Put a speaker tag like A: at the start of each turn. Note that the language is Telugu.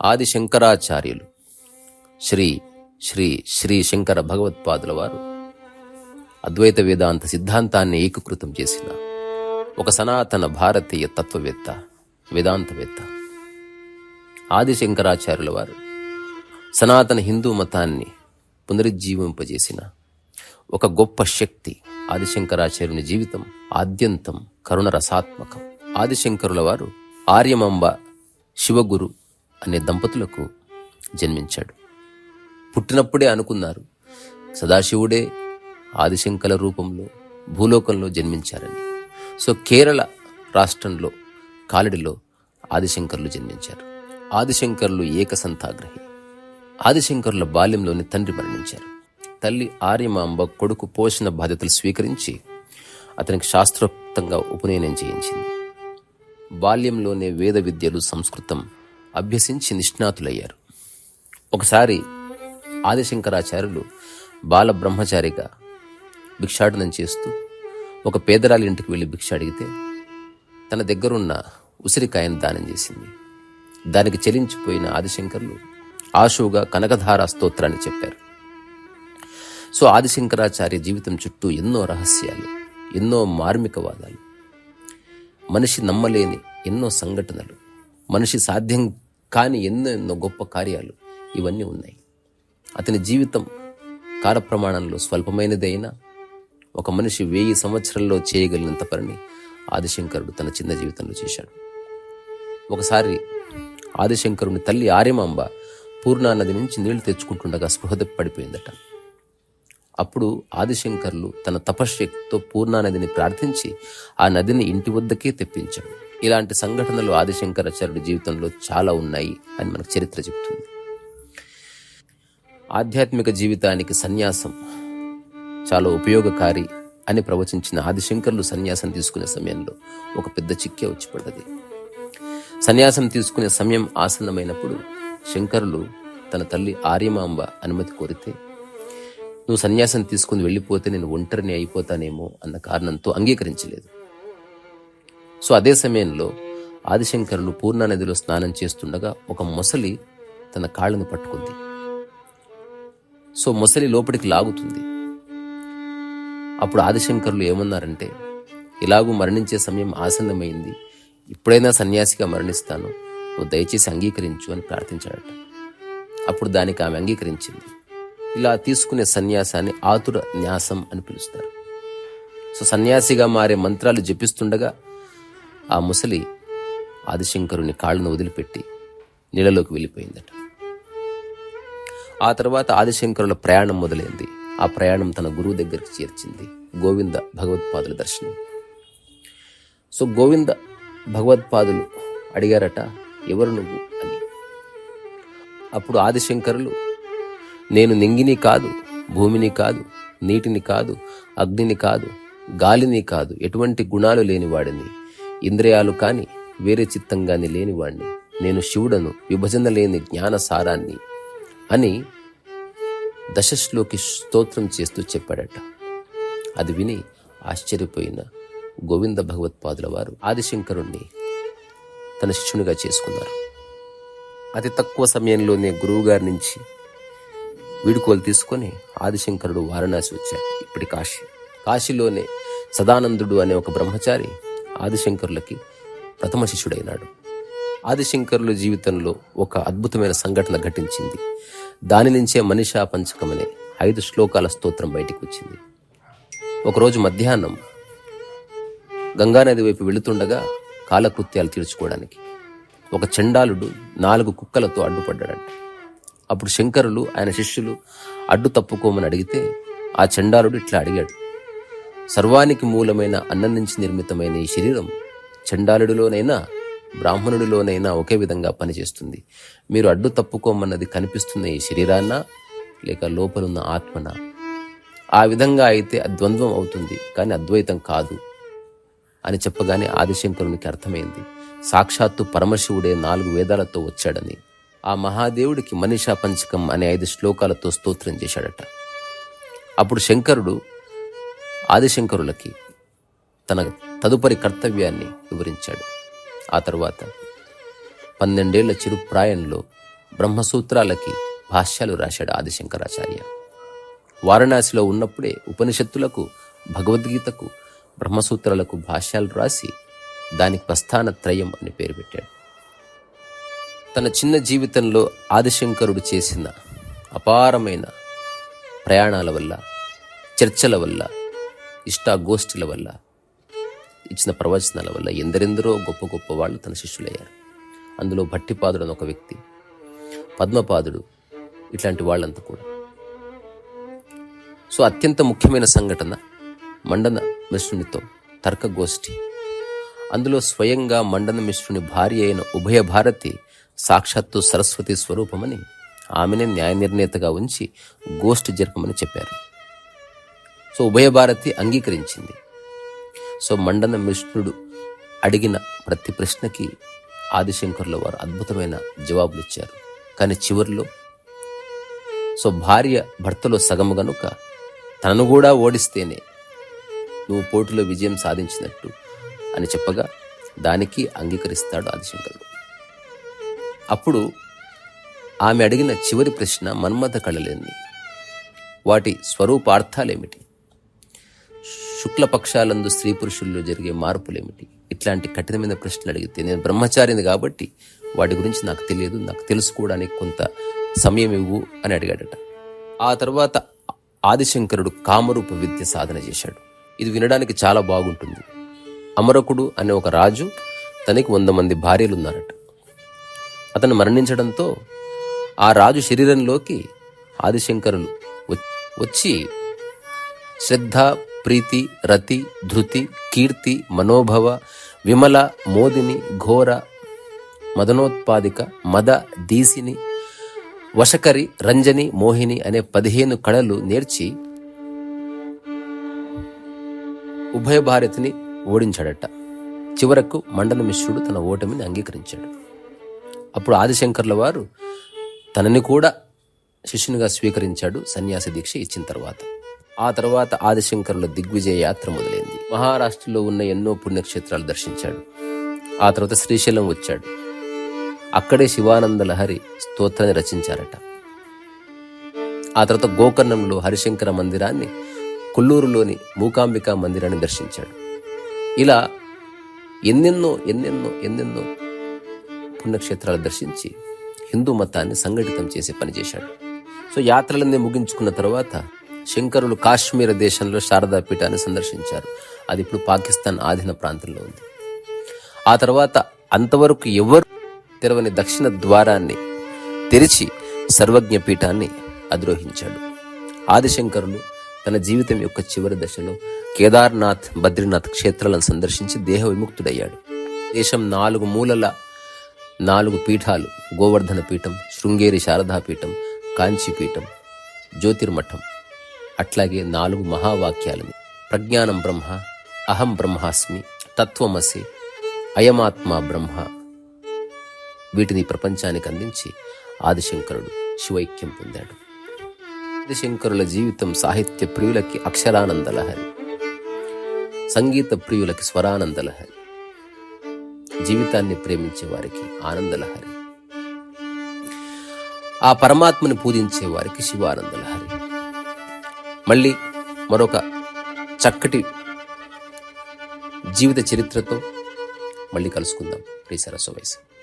A: ఆది శంకరాచార్యులు శ్రీ శ్రీ శ్రీ శంకర భగవత్పాదుల వారు అద్వైత వేదాంత సిద్ధాంతాన్ని ఏకీకృతం చేసిన ఒక సనాతన భారతీయ తత్వవేత్త వేదాంతవేత్త ఆది శంకరాచార్యుల వారు సనాతన హిందూ మతాన్ని పునరుజ్జీవింపజేసిన ఒక గొప్ప శక్తి ఆదిశంకరాచార్యుని జీవితం ఆద్యంతం కరుణ రసాత్మకం ఆదిశంకరుల వారు ఆర్యమంబ శివగురు అనే దంపతులకు జన్మించాడు. పుట్టినప్పుడే అనుకున్నారు సదాశివుడే ఆదిశంకల రూపంలో భూలోకంలో జన్మించారని. సో కేరళ రాష్ట్రంలో కాలడిలో ఆదిశంకర్లు జన్మించారు. ఆదిశంకర్లు ఏకసంతాగ్రహి. ఆదిశంకరుల బాల్యంలోని తండ్రి మరణించారు. తల్లి ఆర్యమాంబ కొడుకు పోషణ బాధ్యతలు స్వీకరించి అతనికి శాస్త్రోక్తంగా ఉపనయనం చేయించింది. బాల్యంలోనే వేద విద్యలు సంస్కృతం అభ్యసించి నిష్ణాతులయ్యారు. ఒకసారి ఆదిశంకరాచార్యులు బాల బ్రహ్మచారిగా భిక్షాటనం చేస్తూ ఒక పేదరాలి ఇంటికి వెళ్ళి భిక్ష అడిగితే తన దగ్గరున్న ఉసిరికాయను దానం చేసింది. దానికి చెలించిపోయిన ఆదిశంకర్లు ఆశువుగా కనకధార స్తోత్రాన్ని చెప్పారు. సో ఆదిశంకరాచార్య జీవితం చుట్టూ ఎన్నో రహస్యాలు ఎన్నో మార్మికవాదాలు. మనిషి నమ్మలేని ఎన్నో సంఘటనలు. మనిషి సాధ్యం కానీ ఎన్నెన్నో గొప్ప కార్యాలు ఇవన్నీ ఉన్నాయి. అతని జీవితం కాలప్రమాణంలో స్వల్పమైనదైనా ఒక మనిషి వెయ్యి సంవత్సరాల్లో చేయగలిగినంత పనిని ఆదిశంకరుడు తన చిన్న జీవితంలో చేశాడు. ఒకసారి ఆదిశంకరుని తల్లి ఆర్యమాంబ పూర్ణా నది నుంచి నీళ్ళు తెచ్చుకుంటుండగా స్పృహద పడిపోయిందట. అప్పుడు ఆదిశంకర్లు తన తపశ్శక్తితో పూర్ణానదిని ప్రార్థించి ఆ నదిని ఇంటి వద్దకే తెప్పించాడు ఇలాంటి సంఘటనలు ఆదిశంకరాచార్యుడి జీవితంలో చాలా ఉన్నాయి అని మనకు చరిత్ర చెప్తుంది. ఆధ్యాత్మిక జీవితానికి సన్యాసం చాలా ఉపయోగకారి అని ప్రవచించిన ఆదిశంకర్లు సన్యాసం తీసుకునే సమయంలో ఒక పెద్ద చిక్కే వచ్చి పడ్డది. సన్యాసం తీసుకునే సమయం ఆసన్నమైనప్పుడు శంకరులు తన తల్లి ఆర్యమాంబ అనుమతి కోరితే నువ్వు సన్యాసం తీసుకుని వెళ్ళిపోతే నేను ఒంటరిని అయిపోతానేమో అన్న కారణంతో అంగీకరించలేదు. సో అదే సమయంలో ఆదిశంకరులు పూర్ణా నదిలో స్నానం చేస్తుండగా ఒక మొసలి తన కాళ్ళను పట్టుకుంది. సో మొసలి లోపలికి లాగుతుంది. అప్పుడు ఆదిశంకరులు ఏమన్నారంటే ఇలాగూ మరణించే సమయం ఆసన్నమైంది. ఇప్పుడైనా సన్యాసిగా మరణిస్తాను. నువ్వు దయచేసి అంగీకరించు అని ప్రార్థించాడట. అప్పుడు దానికి ఆమె అంగీకరించింది. ఇలా తీసుకునే సన్యాసాన్ని ఆతుర న్యాసం అని పిలుస్తారు. సో సన్యాసిగా మారే మంత్రాలు జపిస్తుండగా ఆ ముసలి ఆదిశంకరుని కాళ్ళను వదిలిపెట్టి నీళ్ళలోకి వెళ్ళిపోయిందట. ఆ తర్వాత ఆదిశంకరుల ప్రయాణం మొదలైంది. ఆ ప్రయాణం తన గురువు దగ్గరికి చేర్చింది. గోవింద భగవత్పాదుల దర్శనం. సో గోవింద భగవత్పాదులు అడిగారట ఎవరు నువ్వు అని. అప్పుడు ఆదిశంకరులు నేను నింగిని కాదు భూమిని కాదు నీటిని కాదు అగ్నిని కాదు గాలిని కాదు ఎటువంటి గుణాలు లేనివాడిని ఇంద్రియాలు కాని వేరే చిత్తంగాని లేనివాణ్ణి. నేను శివుడను విభజన లేని జ్ఞాన సారాన్ని అని దశశ్లోకి స్తోత్రం చేస్తూ చెప్పాడట. అది విని ఆశ్చర్యపోయిన గోవింద భగవత్పాదుల వారు ఆదిశంకరుణ్ణి తన శిష్యునిగా చేసుకున్నారు. అతి తక్కువ సమయంలోనే గురువుగారి నుంచి వీడుకోలు తీసుకొని ఆదిశంకరుడు వారణాసి వచ్చారు ఇప్పటి కాశీ. కాశీలోనే సదానందుడు అనే ఒక బ్రహ్మచారి ఆదిశంకరులకి ప్రథమ శిష్యుడైనాడు. ఆదిశంకరుల జీవితంలో ఒక అద్భుతమైన సంఘటన ఘటించింది. దాని నుంచే మనిషా పంచకం అనే ఐదు శ్లోకాల స్తోత్రం బయటికి వచ్చింది ఒకరోజు మధ్యాహ్నం గంగానది వైపు వెళుతుండగా కాలకృత్యాలు తీర్చుకోవడానికి ఒక చండాలుడు నాలుగు కుక్కలతో అడ్డుపడ్డాడంట. అప్పుడు శంకరులు ఆయన శిష్యులు అడ్డు తప్పుకోమని అడిగితే ఆ చండాలుడు ఇట్లా అడిగాడు. సర్వానికి మూలమైన అన్నం నుంచి నిర్మితమైన ఈ శరీరం చండాలుడిలోనైనా బ్రాహ్మణుడిలోనైనా ఒకే విధంగా పనిచేస్తుంది. మీరు అడ్డు తప్పుకోమన్నది కనిపిస్తున్న ఈ శరీరాన్న లేక లోపలున్న ఆత్మన? ఆ విధంగా అయితే ద్వంద్వం అవుతుంది కానీ అద్వైతం కాదు అని చెప్పగానే ఆదిశంకరునికి అర్థమైంది. సాక్షాత్తు పరమశివుడే నాలుగు వేదాలతో వచ్చాడని. ఆ మహాదేవుడికి మనీషా పంచకం అనే ఐదు శ్లోకాలతో స్తోత్రం చేశాడట. అప్పుడు శంకరుడు ఆదిశంకరులకి తన తదుపరి కర్తవ్యాన్ని వివరించాడు. ఆ తరువాత పన్నెండేళ్ళ చిరు ప్రాయంలో బ్రహ్మసూత్రాలకి భాష్యాలు రాశాడు ఆదిశంకరాచార్య. వారణాసిలో ఉన్నప్పుడే ఉపనిషత్తులకు భగవద్గీతకు బ్రహ్మసూత్రాలకు భాష్యాలు రాసి దానికి ప్రస్థాన త్రయం అని పేరు పెట్టాడు. తన చిన్న జీవితంలో ఆదిశంకరుడు చేసిన అపారమైన ప్రయాణాల వల్ల చర్చల వల్ల ఇష్టాగోష్ఠుల వల్ల ఇచ్చిన ప్రవచనాల వల్ల ఎందరెందరో గొప్ప గొప్ప వాళ్ళు తన శిష్యులయ్యారు. అందులో భట్టిపాదుడు అని ఒక వ్యక్తి పద్మపాదుడు ఇట్లాంటి వాళ్ళంతా కూడా. సో అత్యంత ముఖ్యమైన సంఘటన మండన మిశ్రునితో తర్కగోష్ఠి అందులో స్వయంగా మండన మిశ్రుని భార్య అయిన ఉభయ భారతి సాక్షాత్తు సరస్వతి స్వరూపమని ఆమెనే న్యాయ నిర్ణేతగా ఉంచి గోష్ఠి జరపమని చెప్పారు. సో ఉభయ భారతి అంగీకరించింది. సో మండన మిష్ణుడు అడిగిన ప్రతి ప్రశ్నకి ఆదిశంకర్ల వారు అద్భుతమైన జవాబులు ఇచ్చారు. కానీ చివరిలో సో భార్య భర్తలో సగము గనుక తనను కూడా ఓడిస్తేనే నువ్వు పోటీలో విజయం సాధించినట్టు అని చెప్పగా దానికి అంగీకరిస్తాడు ఆదిశంకరుడు. అప్పుడు ఆమె అడిగిన చివరి ప్రశ్న మన్మథ కళలేంది వాటి స్వరూపార్థాలేమిటి? శుక్లపక్షాలందు స్త్రీ పురుషుల్లో జరిగే మార్పులేమిటి? ఇట్లాంటి కఠినమైన ప్రశ్నలు అడిగితే నేను బ్రహ్మచారిని కాబట్టి వాటి గురించి నాకు తెలియదు నాకు తెలుసుకోవడానికి కొంత సమయం ఇవ్వు అని అడిగాడట. ఆ తర్వాత ఆదిశంకరుడు కామరూప విద్య సాధన చేశాడు. ఇది వినడానికి చాలా బాగుంటుంది. అమరకుడు అనే ఒక రాజు తనకి వంద మంది భార్యలు ఉన్నారట అతను మరణించడంతో ఆ రాజు శరీరంలోకి ఆదిశంకరులు వచ్చి శ్రద్ధ ప్రీతి రతి ధృతి కీర్తి మనోభవ విమల మోదిని ఘోర మదనోత్పాదిక మద దీసిని వశకరి రంజని మోహిని అనే పదిహేను కళలు నేర్చి ఉభయ భారతిని ఓడించాడట. చివరకు మండన మిశ్రుడు తన ఓటమిని అంగీకరించాడు. అప్పుడు ఆదిశంకర్ల వారు తనని కూడా శిష్యునిగా స్వీకరించాడు సన్యాసి దీక్ష ఇచ్చిన తర్వాత. ఆ తర్వాత ఆదిశంకరుల దిగ్విజయ యాత్ర మొదలైంది. మహారాష్ట్రలో ఉన్న ఎన్నో పుణ్యక్షేత్రాలు దర్శించాడు. ఆ తర్వాత శ్రీశైలం వచ్చాడు. అక్కడే శివానంద లహరి స్తోత్రాన్ని రచించారట. ఆ తర్వాత గోకర్ణంలో హరిశంకర మందిరాన్ని కొల్లూరులోని మూకాంబికా మందిరాన్ని దర్శించాడు. ఇలా ఎన్నెన్నో ఎన్నెన్నో ఎన్నెన్నో పుణ్యక్షేత్రాలు దర్శించి హిందూ మతాన్ని సంఘటితం చేసే పనిచేశాడు. సో యాత్రలన్నీ ముగించుకున్న తర్వాత శంకరులు కాశ్మీర దేశంలో శారదా పీఠాన్ని సందర్శించారు. అది ఇప్పుడు పాకిస్తాన్ ఆధీన ప్రాంతంలో ఉంది. ఆ తర్వాత అంతవరకు ఎవరు తెరవని దక్షిణ ద్వారాన్ని తెరిచి సర్వజ్ఞ పీఠాన్ని అధిరోహించాడు. ఆదిశంకరులు తన జీవితం యొక్క చివరి దశలో కేదార్నాథ్ బద్రీనాథ్ క్షేత్రాలను సందర్శించి దేహ విముక్తుడయ్యాడు. దేశం నాలుగు మూలల నాలుగు పీఠాలు గోవర్ధన పీఠం శృంగేరి శారదా పీఠం జ్యోతిర్మఠం అట్లాగే నాలుగు మహావాక్యాలని. ప్రజ్ఞానం బ్రహ్మ అహం బ్రహ్మాస్మి తత్వమసి అయమాత్మ బ్రహ్మ. వీటిని ప్రపంచానికి అందించి ఆదిశంకరుడు శివైక్యం పొందాడు. ఆదిశంకరుల జీవితం సాహిత్య ప్రియులకి అక్షరానంద లహరి. సంగీత ప్రియులకి స్వరానంద లహరి. జీవితాన్ని ప్రేమించే వారికి ఆనంద లహరి. ఆ పరమాత్మని పూజించే వారికి శివానంద లహరి. మళ్ళీ మరొక చక్కటి జీవిత చరిత్రతో మళ్ళీ కలుసుకుందాం. ప్రియ సరస్వ వయసు